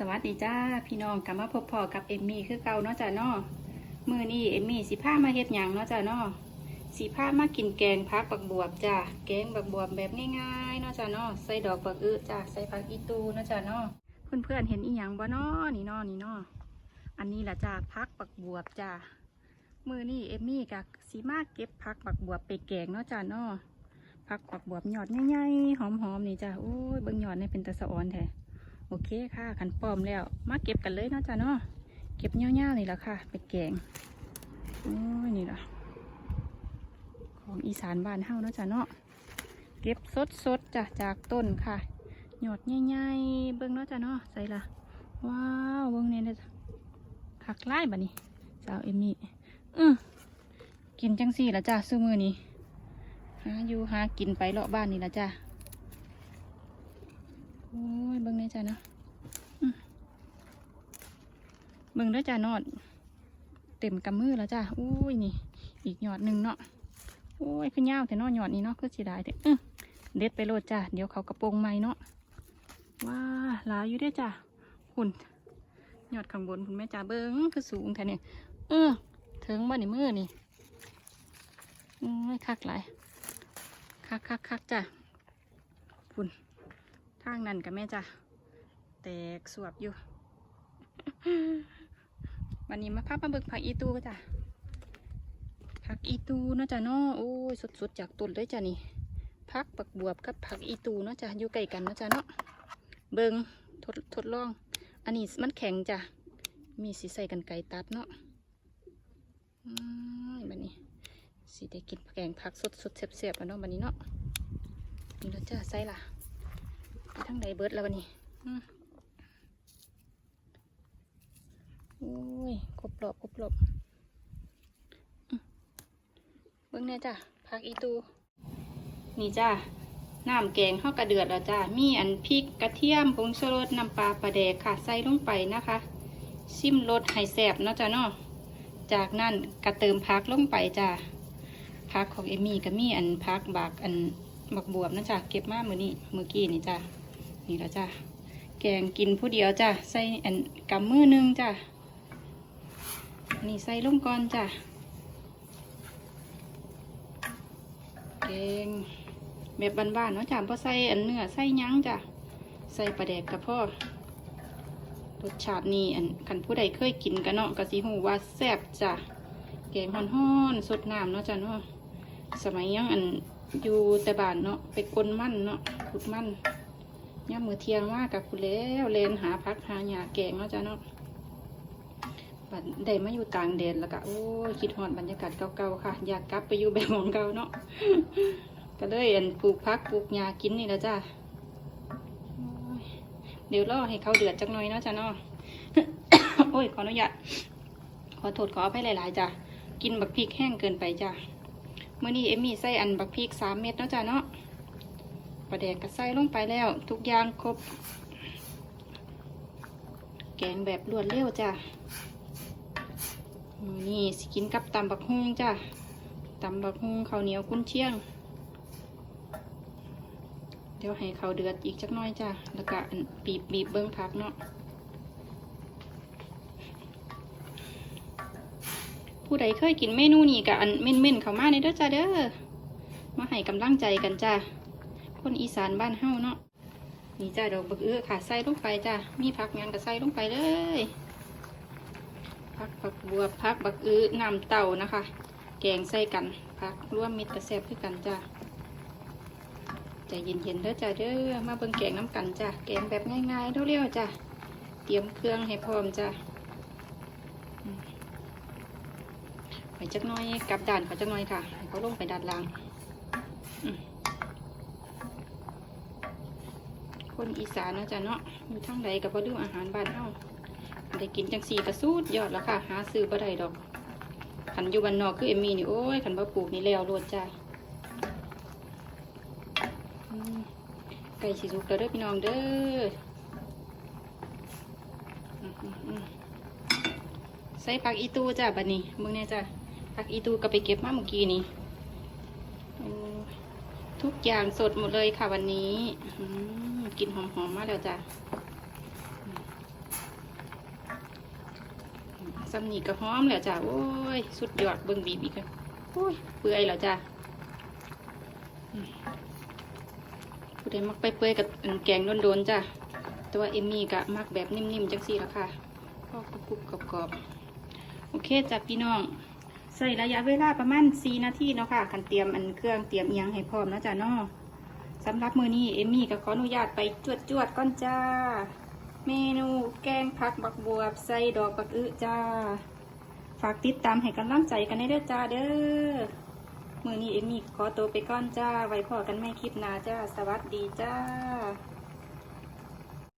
สวัสดีจ้าพี่น้องกลับมาพบพอกับเอมมี่คือเก่าเนาะจ้าเนาะมือนี้เอมมี่สิผ้ามาเฮ็ดหยังเนาะจ้าเนาะสีผ้ามากินแกงพักบักบวบจ้าแกงบักบวบแบบง่ายๆเนาะจ้าเนาะใส่ดอกบักอื้อจ้าใส่ผักอีตูเนาะจ้าเนาะเพื่อนๆเห็นอีหยังบ่เนาะนี่เนาะนี่เนาะอันนี้แหละจ้าพักบักบวบจ้ามือนี้เอมมี่กับสีมาเก็บพักบักบวบไปแกงเนาะจ้าเนาะพักบักบวบหยอดง่ายๆหอมๆนี่จ้าโอ้ยเบิ่งหยอดนี่เป็นตะสะออนแท้ โอเคค่ะขันปอมแล้ว มาเก็บกันเลยเนาะจ้ะเนาะเก็บเงี้ยวๆนี่แหละค่ะ ไปแกงโอ้ยนี่ละของอีสานบ้านเฮาเนาะจ้ะเนาะเก็บสดๆจ้ะจากต้นค่ะหยอดใหญ่ๆเบิ่งเนาะจ้ะเนาะใส่ละว้าวเบิ่งเนี่ยนะผักไล่บะนี่สาวเอมมี่อือกินจังสี่ละจ้ะซื้อมือนี้หาอยู่หากินไปเลาะบ้านนี่ละจ้ะ โอ้ยเบิ่งได้จ้ะเนาะอืมเบิ่งได้จ้ะนอด เต็มกำมือแล้วจ้ะโอ้ยนี่ อีกหยอดหนึ่งเนาะโอ้ยขึ้นยาวแต่นอหยอดนี้เนาะคือสีได้แต่อื้อเด็ดไปโลดจ้ะเดี๋ยวเขากระโปรงไม้เนาะว้าหลายอยู่เด้จ้ะหุ่นหยอดข้างบนคุณแม่จ้าเบิ้งคือสูงแท้เนี่เออถึงบ่นี่มือนี่โอ้ยคักหลายคักคักคักจ้ะหุ่น ทางนั้นกับแม่จ้ะแตกสวบอยู่ วันนี้มาพับมาเบิกผักอีตูจ้ะผักอีตูเนาะจ้ะเนาะโอ้ยสดๆจากต้นเลยจ้ะนี่ผักปักบวบกับผักอีตูเนาะจ้ะอยู่ใกล้กันเนาะจ้ะเนาะเบิงทดทดลอง อันนี้มันแข็งจ้ะมีสีใส่กันไก่ตัดเนาะอืมบันนี้สีได้กินแกงผักสดๆเสียบๆแล้วเนาะบันนี้เนาะนี่เราจะใส่ละ ทั้งใดเบิดแล้ววันนี้อืมโอ้ยครบรอบครบรอบอืมเบิ่งเนี่ยจ้ะผักอีตู นี่จ้าน้ำแกงข้าวกระเดือดแล้วจ้ามีอันพริกกระเทียมผงชูรสน้ำปลาปลาแดกค่ะใส่ลงไปนะคะซิมรสไห้แสบเนาะจ้าเนาะจากนั้นก็เติมพักลงไปจ้าพักของเอมี่ก็มีอันพักบากอันบักบวบนะจ้าเก็บมามือนี้มือกี้นี่จ้า นี่แล้วจ้าแกงกินผู้เดียวจ้าใส่อันกำมือหนึงจ้านี่ใส่ลงก่อนจ้าแกงแบบบ้านๆเนาะจ้าพอใส่อันเนื้อใส่ยั้งจ้าใส่ปลาแดกกับพ่อรสชาตินี่อันคันผู้ใดเคยกินกันเนาะกะสิหูว่าแซ่บจ้าแกงฮ้อนๆสดน้ำเนาะจ้าเนาะสมัยยังอันอยู่แต่บ้านเนาะไปกลนมั่นเนาะขุดมั่น ย่ามมือเทียงว่ากับคุณแล้วเลนหาพักหาหยาแกงเนาะจ้ะเนาะบัดได้มาอยู่ต่างแดนแล้วก็โอ้คิดฮอดบรรยากาศเก่าๆค่ะ อยากกลับไปอยู่แบบของเก่าเนาะก็เลยอันปลูกพักปลูกหญ้ากินนี่และจ้ะโอ้ยเดี๋ยวรอให้เขาเดือดจักหน่อยเนาะจ้ะเนาะโอ้ยขออนุญาตขอโทษขออภัยหลายๆจ้ะกินบักพริกแห้งเกินไปจ้ะมื้อนี้เอมมี่ใส่อันบักพริกสามเม็ดเนาะจ้ะเนาะ ปลาแดกกระใส่ลงไปแล้ว ทุกอย่างครบ แกงแบบรวดเร็วจ้ะนี่สกินกับตำบักฮุงจ้ะตำบักฮุงข้าวเหนียวกุ้นเชียง เดี๋ยวให้เขาวเดือดอีกจักน้อยจ้ะแล้วก็อันบีบบีบเบิ้งพักเนาะผู้ใดเคยกินเมนูนี้กับอันเม่นๆเขามาในเด้อจ้าเด้อมาให้กำลังใจกันจ้า คนอีสานบ้านเฮ้าเนาะนี่จ้าดอกบักเอื้อค่ะใส่ลงไปจ้ามีผักงานก็ใส่ลงไปเลยผักบักบัวผักบักเอื้อน้ำเต่านะคะ แกงใส่กันผักร่วมมิตรแซ่บคือกันจ้าใจเย็นๆเด้อจ้าเด้อมาเบิ่งแกงน้ำกันจ้าแกงแบบง่ายๆเร็วๆจ้าเตรียมเครื่องให้พร้อมจ้าอืมไปจักหน้อยกับด่านเขาจักหน้อยค่ะเขาลงไปด้านล่าง คนอีสานนะจ้ะเนาะอยู่ทางใดกับบ่ลืมอาหารบ้านเฮาได้กินจังสีกระสูดยอดแล้วค่ะ หาซื้อบ่ได้ดอกขันอยู่บ้านนอกคือเอมมี่นี่โอ้ยขันบ่ปลูกนี่แล้วโลดจ้าไก่สิสุกแล้วเด้อพี่น้องเด้อใส่ผักอีตูจ้าบัดนี้มึงเนี่ยจ้าผักอีตูก็ไปเก็บมาเมื่อกี้นี่โอ้ ทุกอย่างสดหมดเลยค่ะวันนี้กลินหอมๆมาแล้วจ้ะสำนีก็หอมแล้วจ้ะโอ้ย สุดยอดเบิ่งบีบอีกแล้วโอ้ยเปื่อยแล้วจ้ะผู้ใดมักไปเปื่อยกับแกงโดนๆจ้ะแต่ว่าเอมมี่ก็มักแบบนิ่มๆจังสี่ละค่ะพอกรุบๆกรอบๆโอเคจ้ะพี่น้อง ใส่ระยะเวลาประมาณ4นาทีเนาะค่ะคันเตรียมอันเครื่องเตรียมเอียงให้พร้อมนะจ้ะเนาะสำหรับมือนี้เอมมี่ก็ขออนุญาตไปจวดๆก่อนจ้า เมนูแกงผักบักบวบใส่ดอกบักอึจ้า ฝากติดตามให้กำลังใจกันได้เด้อจ้าเด้อมือนี้เอมมี่ขอตัวไปก่อนจ้า ไว้พอกันไม่คลิปหน้าจ้า สวัสดีจ้า